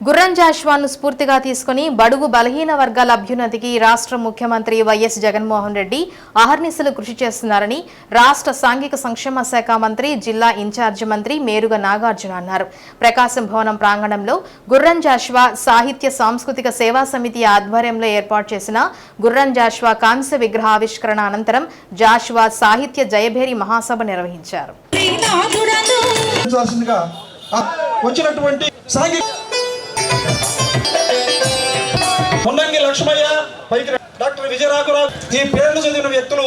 గుర్రం జాష్వాను స్ఫూర్తిగా తీసుకుని బడుగు బలహీన వర్గాల అభ్యున్నతికి రాష్ట్ర ముఖ్యమంత్రి వైఎస్ జగన్మోహన్ రెడ్డి అహర్నిశలు కృషి చేస్తున్నారని రాష్ట్ర సాంఘిక సంక్షేమ శాఖ మంత్రి జిల్లా ఇన్ఛార్జి మంత్రి మేరుగ నాగార్జున అన్నారు. ప్రకాశం భవనం ప్రాంగణంలో గుర్రం జాష్వా సాహిత్య సాంస్కృతిక సేవా సమితి ఆధ్వర్యంలో ఏర్పాటు చేసిన గుర్రం జాష్వా కాంస్య విగ్రహ ఆవిష్కరణ అనంతరం జాష్వా సాహిత్య జయభేరి మహాసభ నిర్వహించారు. వచ్చినటువంటి సాంఘిక పొన్నంగి లక్ష్మయ్య పైకి డాక్టర్ డాక్టర్ విజయరాఘవరావు ఈ పేర్లు చదివిన వ్యక్తులు.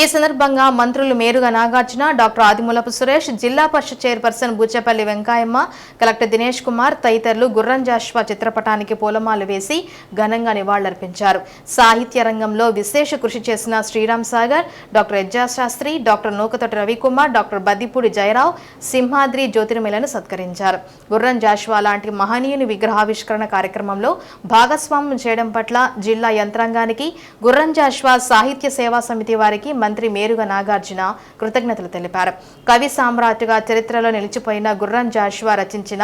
ఈ సందర్భంగా మంత్రులు Meruga Nagarjuna doctor Adimulapu Suresh Zilla Parishad chairperson Buchapalli Venkayamma collector Dinesh Kumar తదితరులు గుర్రం జాష్వా చిత్రపటానికి పూలమాలు వేసి ఘనంగా నివాళులర్పించారు. సాహిత్య రంగంలో విశేష కృషి చేసిన Sriram Sagar doctor Ejja Sastri doctor Nukatoti Ravikumar doctor Baddipudi Jayarao Simhadri జ్యోతిర్మలను సత్కరించారు. గుర్రం జాష్వా లాంటి మహనీయుని విగ్రహావిష్కరణ కార్యక్రమంలో భాగస్వామ్యం చేయడం పట్ల జిల్లా యంత్రాంగానికి గుర్రం జాష్వా సాహిత్య సేవా సమితి వారికి మంత్రి మేరుగ నాగార్జున కృతజ్ఞతలు తెలిపారు. కవి సామ్రాట్గా చరిత్రలో నిలిచిపోయిన గుర్రం జాష్వా రచించిన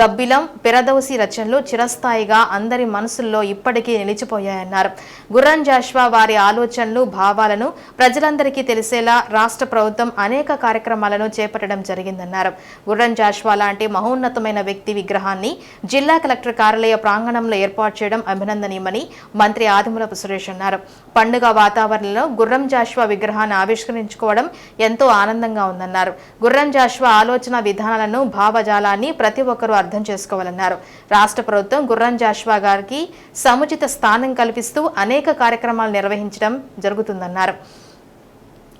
గబ్బిలం పెరదౌసి రచనలు చిరస్థాయిగా అందరి మనసుల్లో ఇప్పటికీ నిలిచిపోయాయన్నారు. గుర్రం జాష్వా వారి ఆలోచనలు భావాలను ప్రజలందరికీ తెలిసేలా రాష్ట్ర ప్రభుత్వం అనేక కార్యక్రమాలను చేపట్టడం జరిగిందన్నారు. గుర్రం జాష్వా లాంటి మహోన్నతమైన వ్యక్తి విగ్రహాన్ని జిల్లా కలెక్టర్ కార్యాలయ ప్రాంగణంలో ఏర్పాటు చేయడం అభినందనీయమని మంత్రి ఆదిమూలపు సురేష్ అన్నారు. పండుగ వాతావరణంలో గుర్రం జాష్వా విగ్రహాన్ని ఆవిష్కరించుకోవడం ఎంతో ఆనందంగా ఉందన్నారు. గుర్రం జాష్వా ఆలోచన విధానాలను భావజాలాన్ని ప్రతి ఒక్కరూ అర్థం చేసుకోవాలన్నారు. రాష్ట్ర ప్రభుత్వం గుర్రం జాష్వా గారికి సముచిత స్థానం కల్పిస్తూ అనేక కార్యక్రమాలు నిర్వహించడం జరుగుతుందన్నారు.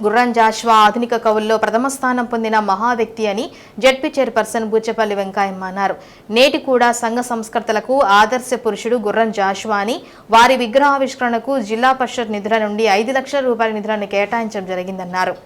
గుర్రం జాష్వా ఆధునిక కవుల్లో ప్రథమ స్థానం పొందిన మహా వ్యక్తి అని జడ్పీ చైర్పర్సన్ బుచ్చపల్లి వెంకాయమ్మ అన్నారు. నేటి కూడా సంఘ సంస్కర్తలకు ఆదర్శ పురుషుడు గుర్రం జాష్వా అని వారి విగ్రహావిష్కరణకు జిల్లా పరిషత్ నిధుల నుండి ఐదు లక్షల రూపాయల నిధులను కేటాయించడం జరిగిందన్నారు.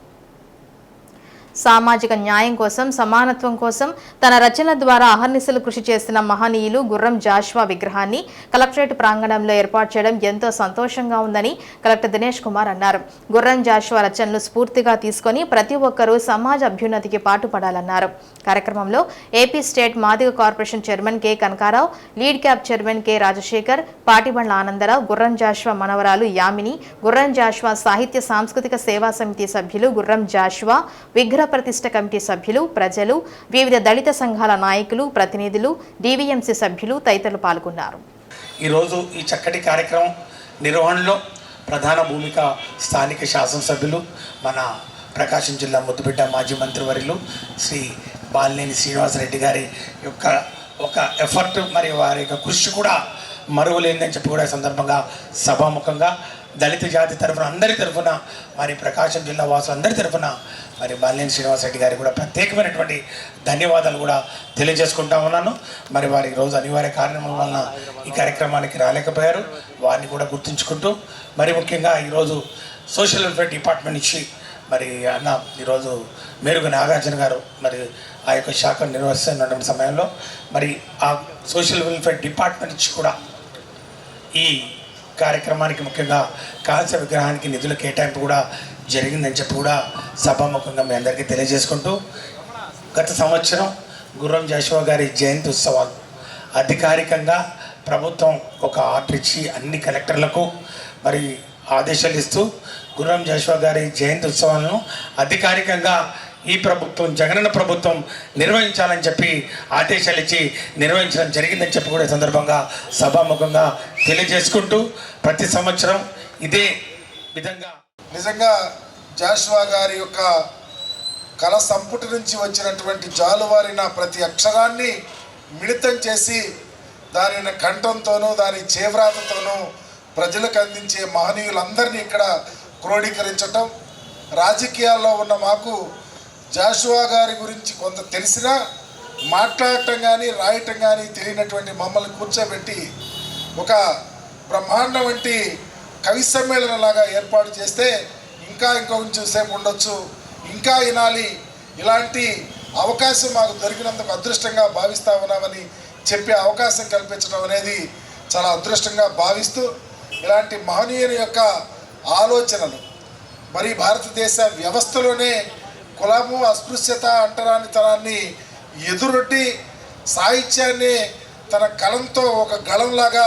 సామాజిక న్యాయం కోసం సమానత్వం కోసం తన రచనల ద్వారా అహర్నిశలు కృషి చేసిన మహనీయులు గుర్రం జాష్వా విగ్రహాన్ని కలెక్టరేట్ ప్రాంగణంలో ఏర్పాటు చేయడం ఎంతో సంతోషంగా ఉందని కలెక్టర్ దినేష్ కుమార్ అన్నారు. గుర్రం జాష్వా రచనలు స్ఫూర్తిగా తీసుకొని ప్రతి ఒక్కరూ సమాజ అభ్యున్నతికి పాటుపడాలన్నారు. కార్యక్రమంలో AP state Madiga corporation chairman K. Kanakarao lead cab chairman K. Rajasekhar Patibandla Anandarao Gurram Joshua మనవరాలు యామిని గుర్రం జాష్వా సాహిత్య సాంస్కృతిక సేవా సమితి సభ్యులు గుర్రం జాష్వా విగ్రహ ప్రతిష్ట కమిటీ సభ్యులు ప్రజలు వివిధ దళిత సంఘాల నాయకులు ప్రతినిధులు డీవీఎంసీ సభ్యులు తదితరులు పాల్గొన్నారు. ఈరోజు ఈ చక్కటి కార్యక్రమం నిర్వహణలో ప్రధాన భూమిక స్థానిక శాసనసభ్యులు మన ప్రకాశం జిల్లా ముద్దుబిడ్డ మాజీ మంత్రివర్యులు శ్రీ బాలినేని శ్రీనివాసరెడ్డి గారి యొక్క ఒక ఎఫర్ట్ మరి వారి యొక్క కృషి కూడా మరువలేదని చెప్పి కూడా సందర్భంగా సభాముఖంగా దళిత జాతి తరఫున అందరి తరఫున మరి ప్రకాశం జిల్లా వాసులందరి తరఫున మరి బాలినేని శ్రీనివాసరెడ్డి గారికి కూడా ప్రత్యేకమైనటువంటి ధన్యవాదాలు కూడా తెలియజేసుకుంటా ఉన్నాను. మరి వారి రోజు అనివార్య కారణం వలన ఈ కార్యక్రమానికి రాలేకపోయారు. వారిని కూడా గుర్తుంచుకుంటూ మరి ముఖ్యంగా ఈరోజు సోషల్ వెల్ఫేర్ డిపార్ట్మెంట్ నుంచి మరి అన్న ఈరోజు మేరుగు నాగార్జున గారు మరి ఆ యొక్క శాఖను నిర్వహిస్తున్నటువంటి సమయంలో మరి ఆ సోషల్ వెల్ఫేర్ డిపార్ట్మెంట్ నుంచి కూడా ఈ కార్యక్రమానికి ముఖ్యంగా కాంస్య విగ్రహానికి నిధుల కేటాయింపు కూడా జరిగిందని చెప్పి కూడా సభాముఖంగా మీ అందరికీ తెలియజేసుకుంటూ గత సంవత్సరం గుర్రం జాషువా గారి జయంతి ఉత్సవాలు అధికారికంగా ప్రభుత్వం ఒక ఆర్డర్ ఇచ్చి అన్ని కలెక్టర్లకు మరి ఆదేశాలు ఇస్తూ గుర్రం జాషువా గారి జయంతి ఉత్సవాలను అధికారికంగా ఈ ప్రభుత్వం జగనన్న ప్రభుత్వం నిర్వహించాలని చెప్పి ఆదేశాలు ఇచ్చి నిర్వహించడం జరిగిందని చెప్పి కూడా సందర్భంగా సభాముఖంగా తెలియజేసుకుంటూ ప్రతి సంవత్సరం ఇదే విధంగా నిజంగా జాషువా గారి యొక్క కళ సంపుటి నుంచి వచ్చినటువంటి జాలువారిన ప్రతి అక్షరాన్ని మిళితం చేసి దానిని కంఠంతోనూ దాని చేవ్రాతతోనూ ప్రజలకు అందించే మహనీయులందరినీ ఇక్కడ క్రోడీకరించటం రాజకీయాల్లో ఉన్న మాకు జాషువా గారి గురించి కొంత తెలిసినా మాట్లాడటం కానీ రాయటం కానీ తెలియనటువంటి మమ్మల్ని కూర్చోబెట్టి ఒక బ్రహ్మాండం వంటి కవి సమ్మేళనలాగా ఏర్పాటు చేస్తే ఇంకా ఇంకొంచెం సేపు ఉండొచ్చు ఇంకా వినాలి. ఇలాంటి అవకాశం మాకు దొరికినందుకు అదృష్టంగా భావిస్తా ఉన్నామని చెప్పే అవకాశం కల్పించడం అనేది చాలా అదృష్టంగా భావిస్తూ ఇలాంటి మహనీయుని యొక్క ఆలోచనలు. మరి భారతదేశ వ్యవస్థలోనే కులము అస్పృశ్యత అంటరానితనాన్ని ఎదురొడ్డి సాహిత్యాన్ని తన కలంతో ఒక గళంలాగా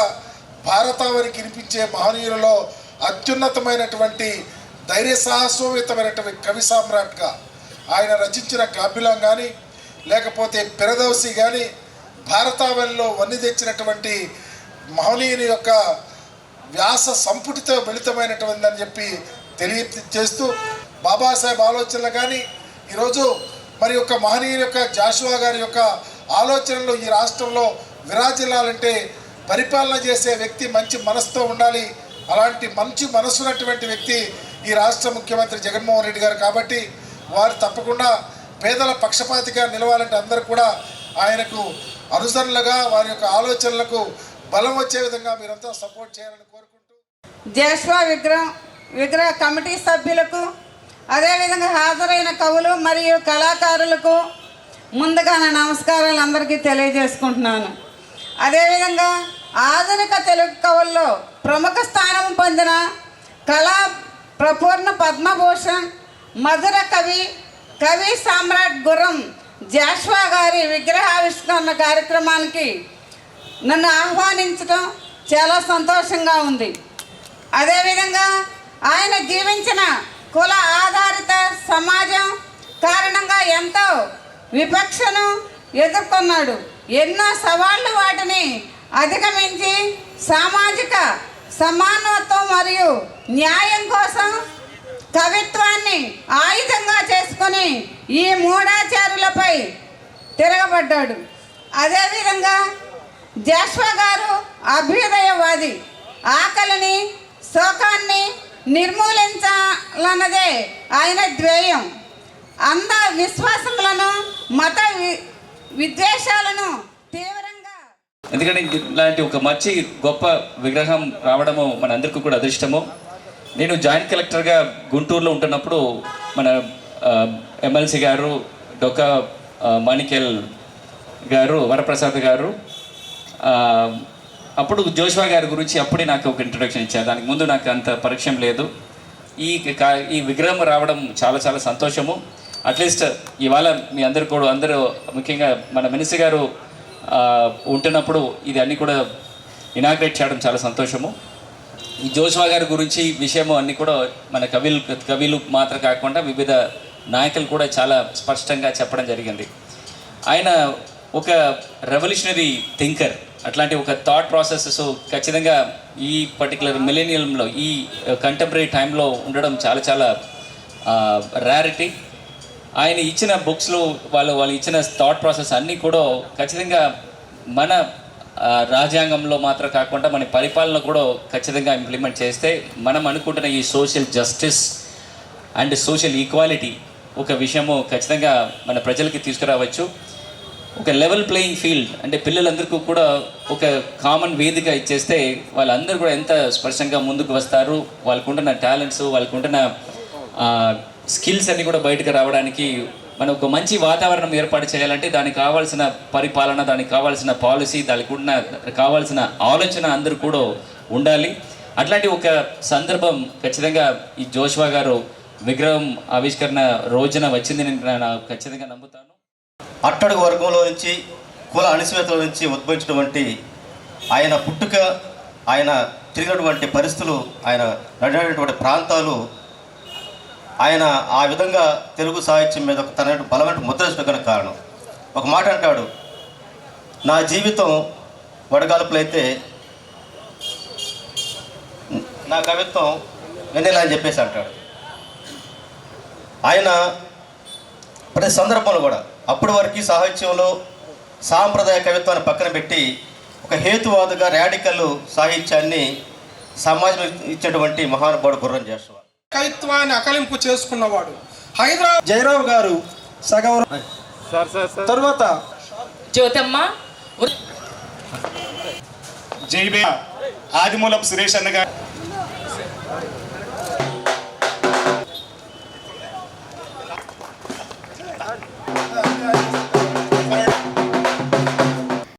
భారతావనికి వినిపించే మహనీయులలో అత్యున్నతమైనటువంటి ధైర్య సాహసోవితమైనటువంటి కవి సామ్రాట్గా ఆయన రచించిన కాపిలం కానీ లేకపోతే పెరదవసి కానీ భారతావనిలో వన్ని తెచ్చినటువంటి మహనీయుని యొక్క వ్యాస సంపుటితో మిళితమైనటువంటిదని చెప్పి తెలియచేస్తూ బాబాసాహెబ్ ఆలోచనలు కానీ ఈరోజు మరి యొక్క మహనీయుల యొక్క జాషువా గారి యొక్క ఆలోచనలు ఈ రాష్ట్రంలో విరాజిల్లాలంటే పరిపాలన చేసే వ్యక్తి మంచి మనసుతో ఉండాలి. అలాంటి మంచి మనసున్నటువంటి వ్యక్తి ఈ రాష్ట్ర ముఖ్యమంత్రి జగన్మోహన్ రెడ్డి గారు కాబట్టి వారు తప్పకుండా పేదల పక్షపాతిగా నిలవాలంటే అందరూ కూడా ఆయనకు అనుసరణలుగా వారి యొక్క ఆలోచనలకు బలం వచ్చే విధంగా మీరంతా సపోర్ట్ చేయాలని కోరుకుంటూ జేష్వా విగ్రహం విగ్రహ కమిటీ సభ్యులకు అదేవిధంగా హాజరైన కవులు మరియు కళాకారులకు ముందుగా నా నమస్కారాలు అందరికీ తెలియజేసుకుంటున్నాను. అదేవిధంగా ఆధునిక తెలుగు కవుల్లో ప్రముఖ స్థానం పొందిన కళా ప్రపూర్ణ పద్మభూషణ్ మధుర కవి కవి సామ్రాట్ గుర్రం జాష్వా గారి విగ్రహావిష్కరణ కార్యక్రమానికి నన్ను ఆహ్వానించడం చాలా సంతోషంగా ఉంది. అదేవిధంగా ఆయన జీవించిన కుల ఆధారిత సమాజం కారణంగా ఎంతో విపక్షను ఎదుర్కొన్నాడు. ఎన్నో సవాళ్ళు వాటిని అధిగమించి సామాజిక సమానత్వం మరియు న్యాయం కోసం కవిత్వాన్ని ఆయుధంగా చేసుకొని ఈ మూఢాచారులపై తిరగబడ్డాడు. అదేవిధంగా జాష్వా గారు అభ్యుదయవాది. ఆకలిని శోకాన్ని నిర్మూలించాలన్నదే ఆయన ధ్యేయం. అంద విశ్వాసములను మత వి- విద్వేషాలను తీవ్రంగా ఎందుకంటే ఇలాంటి ఒక మంచి గొప్ప విగ్రహం రావడము మనందరికీ కూడా అదృష్టము. నేను జాయింట్ కలెక్టర్గా గుంటూరులో ఉంటున్నప్పుడు మన ఎమ్మెల్సీ గారు డొక్క మాణిక్యల్ గారు వరప్రసాద్ గారు అప్పుడు జోష్వా గారి గురించి అప్పుడే నాకు ఒక ఇంట్రొడక్షన్ ఇచ్చారు. దానికి ముందు నాకు అంత పరిచయం లేదు. ఈ కా- ఈ విగ్రహం రావడం చాలా చాలా సంతోషము. అట్లీస్ట్ ఇవాళ మీ అందరు కూడా అందరూ ముఖ్యంగా మన మినిస్టర్ గారు ఉంటున్నప్పుడు ఇది అన్నీ కూడా ఇనాగ్రేట్ చేయడం చాలా సంతోషము. ఈ జోష్వా గారి గురించి విషయము అన్నీ కూడా మన కవిలు కవిలు మాత్రం కాకుండా వివిధ నాయకులు కూడా చాలా స్పష్టంగా చెప్పడం జరిగింది. ఆయన ఒక రెవల్యూషనరీ థింకర్ అట్లాంటి ఒక థాట్ ప్రాసెసెస్ ఖచ్చితంగా ఈ పర్టికులర్ మిలేనియంలో ఈ uh, కంటెంపరీ టైంలో ఉండడం చాలా చాలా uh, ర్యారిటీ ఆయన ఇచ్చిన బుక్స్లో వాళ్ళు వాళ్ళు ఇచ్చిన థాట్ ప్రాసెస్ అన్నీ కూడా ఖచ్చితంగా మన uh, రాజ్యాంగంలో మాత్రం కాకుండా మన పరిపాలన కూడా ఖచ్చితంగా ఇంప్లిమెంట్ చేస్తే మనం అనుకుంటున్న ఈ social justice and social equality ఒక విషయము ఖచ్చితంగా మన ప్రజలకి తీసుకురావచ్చు. ఒక లెవెల్ ప్లేయింగ్ ఫీల్డ్ అంటే పిల్లలందరికీ కూడా ఒక కామన్ వేదిక ఇచ్చేస్తే వాళ్ళందరూ కూడా ఎంత స్పష్టంగా ముందుకు వస్తారు వాళ్ళకుంటున్న టాలెంట్స్ వాళ్ళకుంటున్న స్కిల్స్ అన్నీ కూడా బయటకు రావడానికి మనం ఒక మంచి వాతావరణం ఏర్పాటు చేయాలంటే దానికి కావాల్సిన పరిపాలన దానికి కావాల్సిన పాలసీ దానికి ఉన్న కావాల్సిన ఆలోచన అందరూ కూడా ఉండాలి. అట్లాంటి ఒక సందర్భం ఖచ్చితంగా ఈ జోష్వా గారు విగ్రహం ఆవిష్కరణ రోజున వచ్చింది నేను నేను ఖచ్చితంగా నమ్ముతాను. అట్టడుగు వర్గంలో నుంచి కుల అణిసివేతల నుంచి ఉద్భవించినటువంటి ఆయన పుట్టుక ఆయన తిరిగినటువంటి పరిస్థితులు ఆయన నడినటువంటి ప్రాంతాలు ఆయన ఆ విధంగా తెలుగు సాహిత్యం మీద ఒక తన బలమైన ముద్ర కారణం. ఒక మాట అంటాడు నా జీవితం వడగాల్పులైతే నా కవిత్వం వెన్నెల అని చెప్పేసి అంటాడు. ఆయన ప్రతి సందర్భంలో కూడా అప్పటి వరకు సాహిత్యంలో సాంప్రదాయ కవిత్వాన్ని పక్కన పెట్టి ఒక హేతువాదుగా రాడికల్ సాహిత్యాన్ని సమాజం ఇచ్చేటువంటి మహానుభావుడు గుర్రం జాషువా కవిత్వాన్ని అకలింపు చేసుకున్నవాడు. హైదరాబాద్ జయరావు గారు సగం తర్వాత జ్యోతమ్మ జై బే ఆదిమూలపు సురేష్ అన్న గారు.